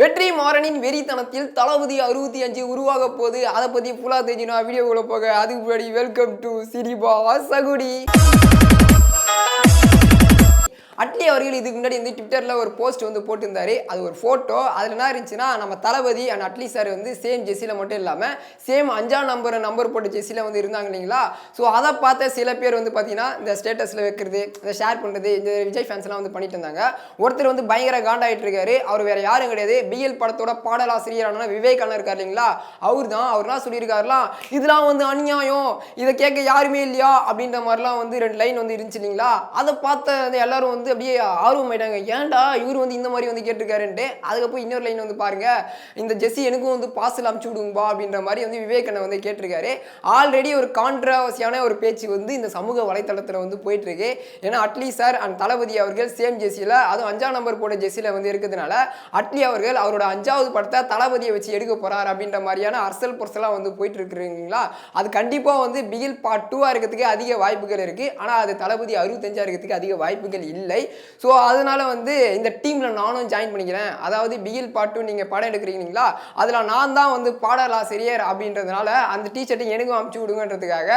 வெற்றி மாறனின் வெறித்தனத்தில் தளபதி அறுபத்தி அஞ்சு உருவாக போது அதை பத்தி ஃபுல்லா தெரிஞ்சுனா வீடியோக்குள்ள போக அதுக்கு முன்னாடி வெல்கம் டு சிரிபா சகுடி அட்லி அவர்கள் இதுக்கு முன்னாடி வந்து ட்விட்டரில் ஒரு போஸ்ட் வந்து போட்டிருந்தாரு. அது ஒரு ஃபோட்டோ அதில் என்ன இருந்துச்சுன்னா நம்ம தளபதி அண்ட் அட்லி சார் வந்து சேம் ஜெஸ்ஸியில் மட்டும் இல்லாமல் சேம் அஞ்சாம் நம்பர் நம்பர் போட்ட ஜெஸ்ஸியில் வந்து இருந்தாங்க இல்லைங்களா? ஸோ அதை பார்த்த சில பேர் வந்து பார்த்தீங்கன்னா இந்த ஸ்டேட்டஸில் வைக்கிறது இந்த ஷேர் பண்ணுறது இந்த விஜய் ஃபேன்ஸ்லாம் வந்து பண்ணிட்டு இருந்தாங்க. ஒருத்தர் வந்து பயங்கர காண்டாயிட்டு இருக்காரு. அவர் வேறு யாரும் கிடையாது. பிஎல் படத்தோட பாடலாசிரியரான விவேக் அண்ணன் இருக்கார் இல்லைங்களா? அவர் தான் அவர் சொல்லியிருக்காருலாம் இதெல்லாம் வந்து அநியாயம். இதை கேட்க யாருமே இல்லையா? அப்படின்ற மாதிரிலாம் வந்து ரெண்டு லைன் வந்து இருந்துச்சு இல்லைங்களா? அதை பார்த்த எல்லாரும் வந்து அப்படியே ஆர்வம் ஆயிட்டாங்க. ஏன்டா இவர் வந்து இந்த மாதிரி வந்து கேட்டிருக்காருன்ட்டு. அதுக்கப்புறம் இன்னொரு லைன் வந்து பாருங்க. இந்த ஜெஸ்ஸி எனக்கும் வந்து பார்சல் அமுச்சு விடுங்கப்பா அப்படின்ற மாதிரி வந்து விவேகண்ணன் வந்து கேட்டிருக்காரு. ஆல்ரெடி ஒரு கான்ட்ரவர்சியான ஒரு பேச்சு வந்து இந்த சமூக வலைத்தளத்தில் வந்து போயிட்டு இருக்கு ஏன்னா அட்லி சார் அண்ட் தளபதி அவர்கள் சேம் ஜெஸ்ஸியில் அதுவும் அஞ்சாம் நம்பர் போட ஜெஸ்ஸியில் வந்து இருக்கிறதுனால அட்லி அவர்கள் அவரோட அஞ்சாவது படத்தை தளபதியை வச்சு எடுக்க போறார் அப்படின்ற மாதிரியான அரசல் பொருசெல்லாம் வந்து போயிட்டு இருக்கிறீங்களா அது கண்டிப்பாக வந்து பிகில் பார்ட் டூவாக இருக்கிறதுக்கு அதிக வாய்ப்புகள் இருக்கு. ஆனால் அது தளபதி அறுபத்தஞ்சாக இருக்கிறதுக்கு அதிக வாய்ப்புகள் இல்லை. ஸோ அதனால வந்து இந்த டீமில் நானும் ஜாயின் பண்ணிக்கிறேன். அதாவது பிகில் பார்ட் டூ நீங்கள் படம் எடுக்கிறீங்களா? அதில் நான் தான் வந்து பாடலாசிரியர் அப்படின்றதுனால அந்த டீஷர்ட்டை எனக்கும் அமுச்சு விடுங்கன்றதுக்காக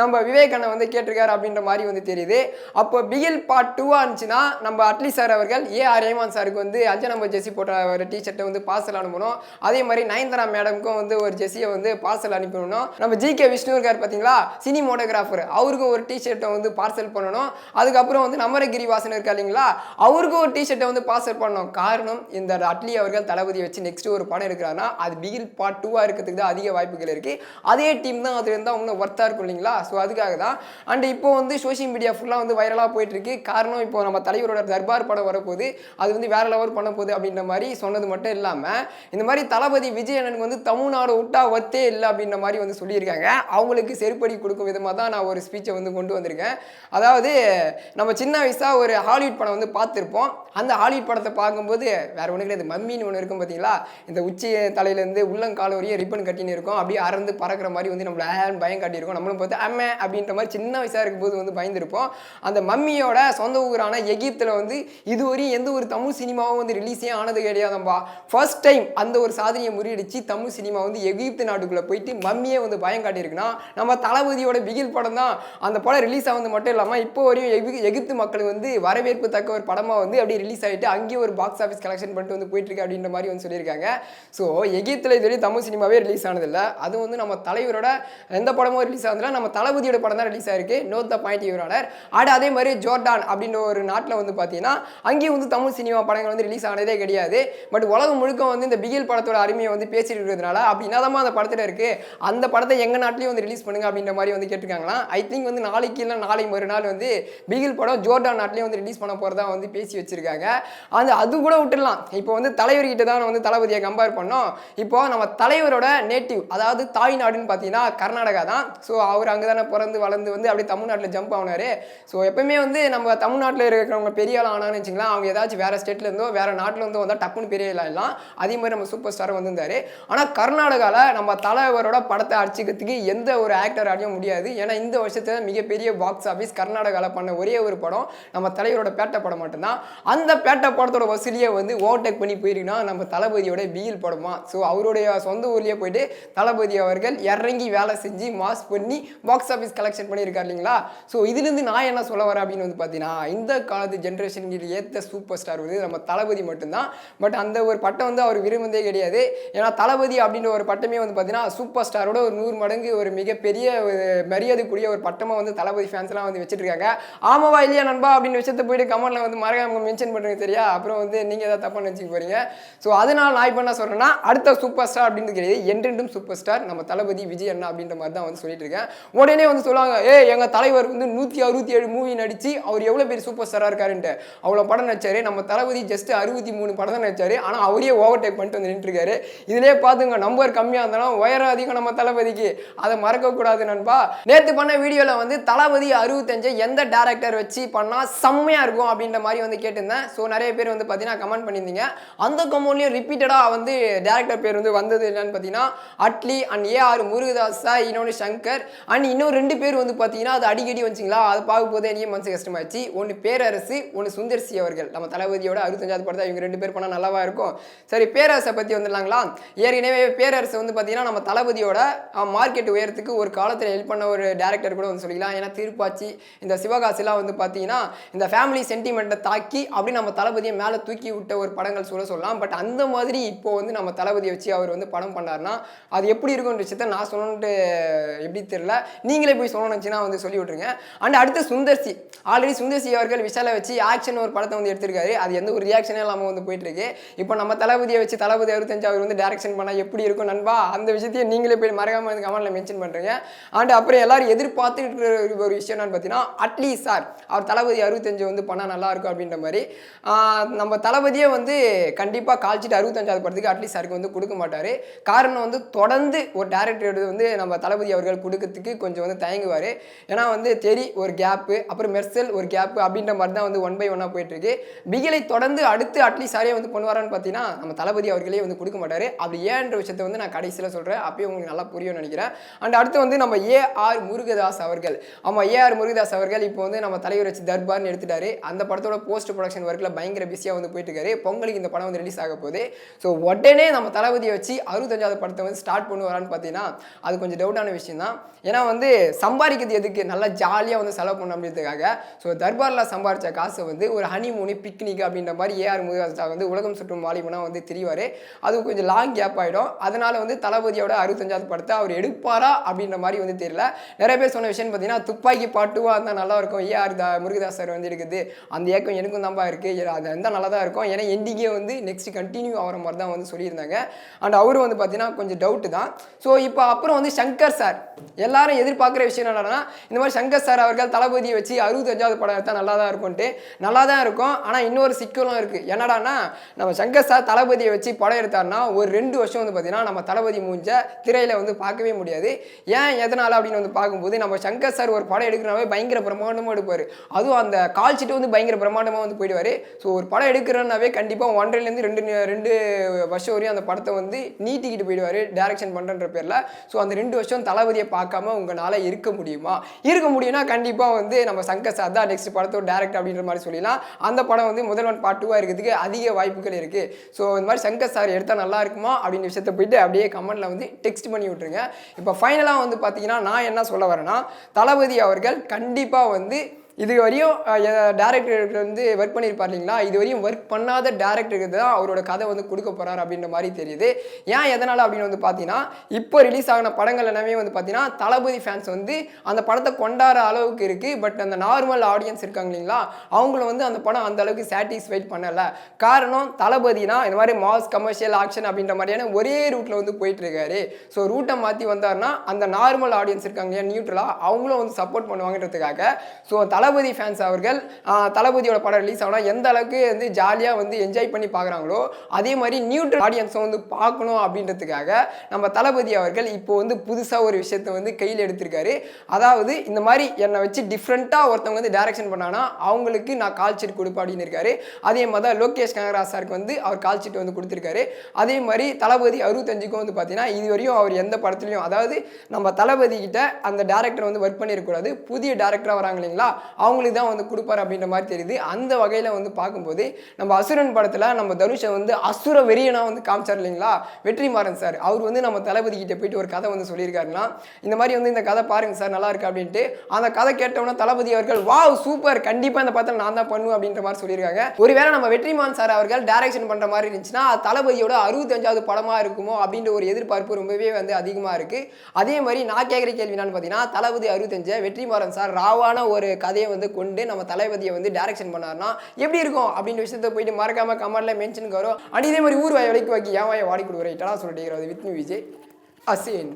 நம்ம விவேகண்ணன் வந்து கேட்டிருக்காரு அப்படின்ற மாதிரி வந்து தெரியுது. அப்போ பிகில் பார்ட் டூவாக இருந்துச்சுன்னா நம்ம அட்லி சார் அவர்கள் ஏ ஆர் ரேமான் சாருக்கு வந்து அஞ்சு நம்பர் ஜெர்சி போட்ட ஒரு டிஷர்ட்டை வந்து பார்சல் அனுப்பணும். அதே மாதிரி நயன்தாரா மேடம்க்கும் வந்து ஒரு ஜெர்சியை வந்து பார்சல் அனுப்பணும் நம்ம ஜி கே விஷ்ணு இருக்கார் பார்த்தீங்களா சினிமோட்டோகிராஃபர் அவருக்கும் ஒரு டிஷர்ட்டை வந்து பார்சல் பண்ணணும். அதுக்கப்புறம் வந்து நமரகிரி வாசன் இருக்கா இல்லைங்களா? அவருக்கும் ஒரு டிஷர்ட்டை வந்து பாஸ்டர் பண்ணோம் காரணம் இந்த அட்லி அவர்கள் தளபதி வச்சு நெக்ஸ்ட் ஒரு படம் எடுக்கிறாருன்னா அது பிகில் பார்ட் டூவாக இருக்கிறதுக்கு தான் அதிக வாய்ப்புகள் இருக்கு. அதே டீம் தான் அது இருந்தால் இன்னும் ஒர்த்தாக இருக்கும் இல்லைங்களா? ஸோ அதுக்காக தான். அண்ட் இப்போ வந்து சோஷியல் மீடியா ஃபுல்லாக வந்து வைரலாக போயிட்டு இருக்கு காரணம் இப்போ நம்ம தலைவரோட தர்பார் படம் வரப்போகுது. அது வந்து வேற லெவல் பண்ண போகுது அப்படின்ற மாதிரி சொன்னது மட்டும் இல்லாமல் இந்த மாதிரி தளபதி விஜய் அண்ணனுக்கு வந்து தமிழ்நாடு விட்டா ஒத்தே இல்லை அப்படின்ற மாதிரி வந்து சொல்லியிருக்காங்க. அவங்களுக்கு செருப்படி கொடுக்கும் விதமாக தான் நான் ஒரு ஸ்பீச்சை வந்து கொண்டு வந்திருக்கேன். அதாவது நம்ம சின்ன வயசாக ஒரு ஹாலிவுட் படம் வந்து பார்த்துருப்போம். அந்த ஹாலிவுட் படத்தை பார்க்கும்போது வேறு ஒன்று கிடையாது மம்மின்னு ஒன்று இருக்கும் பார்த்தீங்களா இந்த உச்சி தலையிலேருந்து உள்ளங்கால் வரையும் ரிப்பன் கட்டின்னு இருக்கும். அப்படியே அறந்து பறக்கிற மாதிரி வந்து நம்மளை ஏன் பயம் காட்டியிருக்கோம். நம்மளும் பார்த்து அம்மே அப்படின்ற மாதிரி சின்ன வயசாக இருக்கும்போது வந்து பயந்துருப்போம். அந்த மம்மியோட சொந்த ஊரான எகிப்தில் வந்து இதுவரையும் எந்த ஒரு தமிழ் சினிமாவும் வந்து ரிலீஸே ஆனது கிடையாதும்பா. ஃபர்ஸ்ட் டைம் அந்த ஒரு சாதனையை முறியடிச்சு தமிழ் சினிமா வந்து எகிப்து நாட்டுக்குள்ளே போயிட்டு மம்மியே வந்து பயம் காட்டியிருக்குன்னா நம்ம தளபதியோட பிகில் படம் தான் அந்த படம் ரிலீஸ் ஆகுது மட்டும் இல்லாமல் இப்போ வரையும் எகிப்து மக்கள் வந்து வர வரவேற்பு தக்க ஒரு படமாக வந்து அப்படியே ரிலீஸ் ஆகிட்டு அங்கேயே ஒரு பாக்ஸ் ஆஃபீஸ் கலெக்ஷன் பண்ணிட்டு வந்து போயிட்டுருக்கு அப்படின்ற மாதிரி வந்து சொல்லியிருக்காங்க. ஸோ எகிப்தில் இதுவரையும் தமிழ் சினிமாவே ரிலீஸ் ஆனதில்லை. அதுவும் வந்து நம்ம தலைவரோட எந்த படமும் ரிலீஸ் ஆனதில்லை. நம்ம தளபதியோட படம் தான் ரிலீஸ் ஆயிருக்கு. நோட் த பாயிண்ட் யூரானர் அட் அதே மாதிரி ஜோர்டான் அப்படின்ற ஒரு நாட்டில் வந்து பார்த்தீங்கன்னா அங்கேயும் வந்து தமிழ் சினிமா படங்கள் வந்து ரிலீஸ் ஆனதே கிடையாது. பட் உலகம் முழுக்க வந்து இந்த பிகில் படத்தோட அருமையை வந்து பேசிட்டு இருக்கிறதுனால அப்படி என்னதான் அந்த படத்தில் இருக்குது அந்த படத்தை எங்கள் நாட்டிலையும் வந்து ரிலீஸ் பண்ணுங்க அப்படின்ற மாதிரி வந்து கேட்டிருக்காங்களாம். ஐ திங்க் வந்து நாளைக்கு இல்லை நாளை மறுநாள் வந்து பிகில் படம் ஜோர்டான் நாட்டிலையும் வந்து ரிலீஸ் பண்ண போகிறதா வந்து பேசி வச்சுருக்காங்க. அந்த அது கூட விட்டுடலாம். இப்போ வந்து தலைவர்கிட்ட தான் வந்து தளபதியை கம்பேர் பண்ணோம். இப்போ நம்ம தலைவரோட நேட்டிவ் அதாவது தாய்நாடுன்னு பார்த்தீங்கன்னா கர்நாடகா தான். ஸோ அவர் அங்கே தானே பிறந்து வளர்ந்து வந்து அப்படியே தமிழ்நாட்டில் ஜம்ப் ஆனார் ஸோ எப்பவுமே வந்து நம்ம தமிழ்நாட்டில் இருக்கிறவங்க பெரிய ஆள் ஆனான்னு வச்சுங்களேன் அவங்க ஏதாச்சும் வேறு ஸ்டேட்லேருந்தோ வேறு நாட்டிலேருந்தோ இருந்தோ வந்தால் டப்புன்னு பெரிய ஆள் அதே மாதிரி நம்ம சூப்பர் ஸ்டார் வந்திருந்தார். ஆனால் கர்நாடகாவில் நம்ம தலைவரோட படத்தை அடிச்சுக்கிறதுக்கு எந்த ஒரு ஆக்டர் அடைய முடியாது. ஏன்னா இந்த வருஷத்தில் மிகப்பெரிய பாக்ஸ் ஆஃபீஸ் கர்நாடகாவில் பண்ண ஒரே ஒரு படம் நம்ம தலைவர் தலைவரோட பேட்டை படம் மட்டும்தான் அந்த பேட்டை படத்தோட வசூலியை வந்து ஓவர்டேக் பண்ணி போயிருக்குன்னா நம்ம தளபதியோட பியில் படமா ஸோ அவருடைய சொந்த ஊர்லேயே போயிட்டு தளபதி அவர்கள் இறங்கி வேலை செஞ்சு மாஸ் பண்ணி பாக்ஸ் ஆஃபீஸ் கலெக்ஷன் பண்ணியிருக்காரு இல்லைங்களா? ஸோ இதுலேருந்து நான் என்ன சொல்ல வரேன் அப்படின்னு வந்து பார்த்தீங்கன்னா இந்த காலத்து ஜென்ரேஷனுக்கு ஏற்ற சூப்பர் ஸ்டார் வந்து நம்ம தளபதி மட்டும்தான். பட் அந்த ஒரு பட்டம் வந்து அவர் விரும்புந்தே கிடையாது. ஏன்னா தளபதி அப்படின்ற ஒரு பட்டமே வந்து பார்த்தீங்கன்னா சூப்பர் ஸ்டாரோட ஒரு நூறு மடங்கு ஒரு மிகப்பெரிய ஒரு மரியாதைக்குரிய ஒரு பட்டமாக வந்து தளபதி ஃபேன்ஸ்லாம் வந்து வச்சுட்டு இருக்காங்க ஆமாவா இல்லையா நண்பா அப்படின்னு விஷயத்த போயிட்டு கமெண்ட்ல வந்து மறக்காம மென்ஷன் பண்ணுறது தெரியா அப்புறம் வந்து நீங்கள் ஏதாவது தப்பாக நினச்சிக்க போறீங்க. ஸோ அதனால நான் இப்போ என்ன சொல்கிறேன்னா அடுத்த சூப்பர் ஸ்டார் அப்படின்னு கிடையாது. என்றென்றும் சூப்பர் ஸ்டார் நம்ம தளபதி விஜய் அண்ணா அப்படின்ற மாதிரி தான் வந்து சொல்லிட்டு இருக்கேன். உடனே வந்து சொல்லுவாங்க ஏ எங்கள் தலைவர் வந்து நூற்றி அறுபத்தி ஏழு மூவி நடிச்சு அவர் எவ்வளோ பெரிய சூப்பர் ஸ்டாராக இருக்காருன்ட்டு. அவ்வளோ படம் நடிச்சாரு. நம்ம தளபதி ஜஸ்ட் அறுபத்தி மூணு படம் தான் நடிச்சாரு. ஆனால் அவரே ஓவர்டேக் பண்ணிட்டு வந்து நின்றுருக்காரு இதுலேயே பார்த்துங்க நம்பர் கம்மியாக இருந்தாலும் உயரம் அதிகம் நம்ம தளபதிக்கு. அதை மறக்கக்கூடாது நண்பா. நேற்று பண்ண வீடியோவில் வந்து தளபதி அறுபத்தஞ்சை எந்த டேரக்டர் வச்சு பண்ணால் செம்மையாக செம்மையாக இருக்கும் அப்படின்ற மாதிரி வந்து கேட்டிருந்தேன். ஸோ நிறைய பேர் வந்து பார்த்தீங்கன்னா கமெண்ட் பண்ணியிருந்தீங்க. அந்த கமெண்ட்லேயும் ரிப்பீட்டடாக வந்து டேரக்டர் பேர் வந்து வந்தது என்னன்னு பார்த்தீங்கன்னா Atlee and A R Murugadoss sir இன்னொன்று சங்கர் அண்ட் இன்னும் ரெண்டு பேர் வந்து பார்த்தீங்கன்னா அது அடிக்கடி வந்துச்சிங்களா? அது பார்க்கும் போதே மனசு கஷ்டமாச்சு ஒன்று பேரரசு ஒன்று சுந்தர்சி அவர்கள். நம்ம தளபதியோட அறுபத்தஞ்சாவது படத்தை இவங்க ரெண்டு பேர் பண்ணால் நல்லாவாக இருக்கும். சரி பேரரசை பற்றி வந்துடலாங்களா? ஏற்கனவே பேரரசு வந்து பார்த்தீங்கன்னா நம்ம தளபதியோட மார்க்கெட் உயரத்துக்கு ஒரு காலத்தில் ஹெல்ப் பண்ண ஒரு டேரக்டர் கூட வந்து சொல்லிக்கலாம். ஏன்னா திருப்பாச்சி இந்த சிவகாசிலாம் வந்து பார்த்தீங்கன்னா இந்த ஃபேமிலி ஃபேமிலி சென்டிமெண்ட்டை தாக்கி அப்படி நம்ம தளபதியை மேலே தூக்கி விட்ட ஒரு படங்கள் சொல்ல சொல்லலாம். பட் அந்த மாதிரி இப்போ வந்து நம்ம தளபதியை வச்சு அவர் வந்து படம் பண்ணாருன்னா அது எப்படி இருக்கும்ன்ற விஷயத்த நான் சொல்லணுன்ட்டு எப்படி தெரியல. நீங்களே போய் சொல்லணுச்சுன்னா வந்து சொல்லி விட்ருங்க அண்ட் அடுத்து சுந்தர்சி. ஆல்ரெடி சுந்தர்சி அவர்கள் விஷாலை வச்சு ஆக்ஷன் ஒரு படத்தை வந்து எடுத்திருக்காரு. அது எந்த ஒரு ரியாக்ஷனே இல்லாமல் வந்து போயிட்டு இருக்கு இப்போ நம்ம தளபதியை வச்சு தளபதி அறுபத்தஞ்சு அவர் வந்து டேரக்ஷன் பண்ணால் எப்படி இருக்கும் நண்பா? அந்த விஷயத்தையும் நீங்களே போய் மறக்காம வந்து கமெண்ட்ல மென்ஷன் பண்ணுறீங்க அண்ட் அப்புறம் எல்லாரும் எதிர்பார்த்துட்டு இருக்கிற ஒரு விஷயம் என்னன்னு பார்த்தீங்கன்னா அட்லீஸ்ட் சார் அவர் தளபதி அறுபத்தஞ்சு வந்து பண்ணால் நல்லா இருக்கும் அப்படின்ற மாதிரி நம்ம தளபதியே வந்து கண்டிப்பாக கால்ச்சிட்டு அறுபத்தஞ்சாவது படத்துக்கு அட்லீஸ்ட் சாருக்கு வந்து கொடுக்க மாட்டார். காரணம் வந்து தொடர்ந்து ஒரு டேரக்டர் வந்து நம்ம தளபதி அவர்கள் கொடுக்கறதுக்கு கொஞ்சம் வந்து தயங்குவார். ஏன்னா வந்து தெரி ஒரு கேப்பு அப்புறம் மெர்சல் ஒரு கேப்பு அப்படின்ற மாதிரி தான் வந்து ஒன் பை ஒன்னாக போயிட்டுருக்கு. பிகிலை தொடர்ந்து அடுத்து அட்லீஸ்ட் சாரே வந்து பண்ணுவாரான்னு பார்த்தீங்கன்னா நம்ம தளபதி அவர்களே வந்து கொடுக்க மாட்டார். அப்படி ஏன்ற விஷயத்தை வந்து நான் கடைசியில் சொல்கிறேன் அப்பயும் உங்களுக்கு நல்லா புரியும்னு நினைக்கிறேன். அண்ட் அடுத்து வந்து நம்ம ஏ ஆர் முருகதாஸ் அவர்கள். ஆமாம் ஏ ஆர் முருகதாஸ் அவர்கள் இப்போ வந்து நம்ம தலைவர் வச்சு தர்பார்னு எடுத்துட்டார். அந்த படத்தோட போஸ்ட் ப்ரொடக்ஷன் ஒர்க்கில் பயங்கர பிஸியாக வந்து போயிட்டு இருக்காரு பொங்கலுக்கு இந்த படம் வந்து ரிலீஸ் ஆக போகுது. ஸோ உடனே நம்ம தளபதியை வச்சு அறுபத்தஞ்சாவது படத்தை வந்து ஸ்டார்ட் பண்ணுவாரான்னு பார்த்தீங்கன்னா அது கொஞ்சம் டவுட்டான விஷயம் தான் ஏன்னா வந்து சம்பாதிக்கிறது எதுக்கு? நல்லா ஜாலியாக வந்து செலவு பண்ண அப்படின்றதுக்காக. ஸோ தர்பாரில் சம்பாரித்த காசை வந்து ஒரு ஹனிமூனு பிக்னிக் அப்படின்ற மாதிரி ஏஆர் முருகதாஸ் வந்து உலகம் சுற்றும் வாலிபனாக வந்து தெரிவார். அது கொஞ்சம் லாங் கேப் ஆகிடும் அதனால் வந்து தளபதியோட அறுபத்தஞ்சாவது படத்தை அவர் எடுப்பாரா அப்படின்ற மாதிரி வந்து தெரியல. நிறைய பேர் சொன்ன விஷயம் பார்த்தீங்கன்னா துப்பாக்கி பாட்டுவா இருந்தால் நல்லா இருக்கும். ஏஆர் முருகதாஸ் சார் வந்து இருக்குது அந்த ஏக்கம் எனக்கும் தான்ப்பா இருக்குது அது இருந்தால் நல்லா தான் இருக்கும். ஏன்னா எண்டிங்கே வந்து நெக்ஸ்ட் கண்டினியூ ஆகிற மாதிரி தான் வந்து சொல்லியிருந்தாங்க. அண்ட் அவரும் வந்து பார்த்தீங்கன்னா கொஞ்சம் டவுட்டு தான். ஸோ இப்போ அப்புறம் வந்து சங்கர் சார் எல்லாரும் எதிர்பார்க்குற விஷயம் என்னன்னா இந்த மாதிரி சங்கர் சார் அவர்கள் தளபதியை வச்சு அறுபத்தஞ்சாவது படம் எடுத்தால் நல்லா தான் இருக்கும்ட்டு நல்லா தான் இருக்கும் ஆனால் இன்னொரு சிக்கலும் இருக்குது என்னடான்னா நம்ம சங்கர் சார் தளபதியை வச்சு படம் எடுத்தாருன்னா ஒரு ரெண்டு வருஷம் வந்து பார்த்தீங்கன்னா நம்ம தளபதி மூஞ்ச திரையில் வந்து பார்க்கவே முடியாது. ஏன் எதனால் அப்படின்னு வந்து பார்க்கும்போது நம்ம சங்கர் சார் ஒரு படம் எடுக்கிறனாவே பயங்கர பிரம்மாண்டமாக எடுப்பார். அதுவும் அந்த கால் சீட்டு வந்து பயங்கர பிரம்மாண்டமாக வந்து போயிடுவார். ஸோ ஒரு படம் எடுக்கிறனாவே கண்டிப்பாக ஒன்றரைலேருந்து ரெண்டு ரெண்டு வருஷம் வரையும் அந்த படத்தை வந்து நீட்டிக்கிட்டு போயிடுவார் டேரக்ஷன் பண்ணுறன்ற பேரில். ஸோ அந்த ரெண்டு வருஷம் தளபதியை பார்க்காம உங்களால் இருக்க முடியுமா? இருக்க முடியும்னா கண்டிப்பாக வந்து நம்ம சங்கர் சார் தான் நெக்ஸ்ட் படத்தோட டேரக்டர் அப்படின்ற மாதிரி சொல்லிடலாம். அந்த படம் வந்து முதல்வன் பார்ட் டூவாக இருக்கிறதுக்கு அதிக வாய்ப்புகள் இருக்குது ஸோ இந்த மாதிரி சங்கர் சார் எடுத்தால் நல்லா இருக்குமா? அப்படின்ற விஷயத்தை போயிட்டு அப்படியே கமெண்ட்டில் வந்து டெக்ஸ்ட் பண்ணி விட்ருங்க இப்போ ஃபைனலாக வந்து பார்த்தீங்கன்னா நான் என்ன சொல்ல வரேன்னா தளபதி அவர்கள் கண்டிப்பாக வந்து இது வரையும் டேரக்டருக்கு வந்து ஒர்க் பண்ணியிருப்பார் இல்லைங்களா? இது வரையும் ஒர்க் பண்ணாத டேரக்டருக்கு தான் அவரோட கதை வந்து கொடுக்க போகிறார் அப்படின்ற மாதிரி தெரியுது. ஏன் எதனால் அப்படின்னு வந்து பார்த்தீங்கன்னா இப்போ ரிலீஸ் ஆகின படங்கள் எல்லாமே வந்து பார்த்தீங்கன்னா தளபதி ஃபேன்ஸ் வந்து அந்த படத்தை கொண்டாடுற அளவுக்கு இருக்குது பட் அந்த நார்மல் ஆடியன்ஸ் இருக்காங்க இல்லைங்களா? அவங்கள வந்து அந்த படம் அந்த அளவுக்கு சாட்டிஸ்ஃபைட் பண்ணலை. காரணம் தளபதினா இந்த மாதிரி மாஸ் கமர்ஷியல் ஆக்ஷன் அப்படின்ற மாதிரியான ஒரே ரூட்டில் வந்து போயிட்டுருக்காரு ஸோ ரூட்டை மாற்றி வந்தாருன்னா அந்த நார்மல் ஆடியன்ஸ் இருக்காங்க இல்லையா நியூட்ரலாக அவங்களும் வந்து சப்போர்ட் பண்ணுவாங்கன்றதுக்காக. ஸோ தளபதி ஃபேன்ஸ் அவர்கள் தளபதியோட படம் ரிலீஸ் ஆனால் எந்த அளவுக்கு வந்து ஜாலியாக வந்து என்ஜாய் பண்ணி பார்க்குறாங்களோ அதே மாதிரி நியூட்ரல் ஆடியன்ஸை வந்து பார்க்கணும் அப்படின்றதுக்காக நம்ம தளபதி அவர்கள் இப்போ வந்து புதுசாக ஒரு விஷயத்தை வந்து கையில் எடுத்திருக்காரு. அதாவது இந்த மாதிரி என்னை வச்சு டிஃப்ரெண்ட்டாக ஒருத்தவங்க வந்து டேரக்ஷன் பண்ணாங்கன்னா அவங்களுக்கு நான் கால் சீட் கொடுப்பேன் அப்படின்னு இருக்காரு. அதே மாதிரி தான் லோகேஷ் கனகராஜ் சாருக்கு வந்து அவர் கால் சீட் வந்து கொடுத்துருக்காரு. அதே மாதிரி தளபதி அறுபத்தஞ்சுக்கும் வந்து பார்த்தீங்கன்னா இது வரையும் அவர் எந்த படத்துலையும் அதாவது நம்ம தளபதி கிட்ட அந்த டேரக்டர் வந்து ஒர்க் பண்ணியிருக்கூடாது புதிய டேரக்டராக வராங்க இல்லைங்களா? அவங்களுக்கு தான் வந்து கொடுப்பாரு அப்படின்ற மாதிரி தெரியுது. அந்த வகையில் வந்து பார்க்கும்போது நம்ம அசுரன் படத்தில் நம்ம தனுஷை வந்து அசுர வெறியனா வந்து காமிச்சார் இல்லைங்களா? வெற்றிமாறன் சார். அவர் வந்து நம்ம தளபதி கிட்ட போயிட்டு ஒரு கதை வந்து சொல்லியிருக்காருன்னா இந்த மாதிரி வந்து இந்த கதை பாருங்க சார் நல்லா இருக்கு அப்படின்ட்டு அந்த கதை கேட்டோம்னா தளபதி அவர்கள் வாவ் சூப்பர்! கண்டிப்பாக இந்த படத்தில் நான் தான் பண்ணுவேன் அப்படின்ற மாதிரி சொல்லியிருக்காங்க. ஒருவேளை நம்ம வெற்றிமான் சார் அவர்கள் டைரக்ஷன் பண்ணுற மாதிரி இருந்துச்சுன்னா தளபதியோட அறுபத்தஞ்சாவது படமாக இருக்குமோ அப்படின்ற ஒரு எதிர்பார்ப்பு ரொம்பவே வந்து அதிகமாக இருக்குது அதே மாதிரி நான் கேட்குற கேள்வி என்னன்னு பார்த்தீங்கன்னா தளபதி அறுபத்தஞ்சு வெற்றிமாறன் சார் ராவான ஒரு கதையை வந்து கொண்டு நம்ம தளபதியை வந்து டேரக்ஷன் பண்ணார்னா எப்படி இருக்கும் அப்படின்ற விஷயத்த போயிட்டு மறக்காம கமெண்ட்டில் மென்ஷன் வரும் அண்ட் இதே மாதிரி ஊர் வாய் வலைக்கு வாக்கி ஏன் வாயை வாடி கொடுக்குற இட்டலா சொல்லிட்டு வித்னு விஜய் அசேன்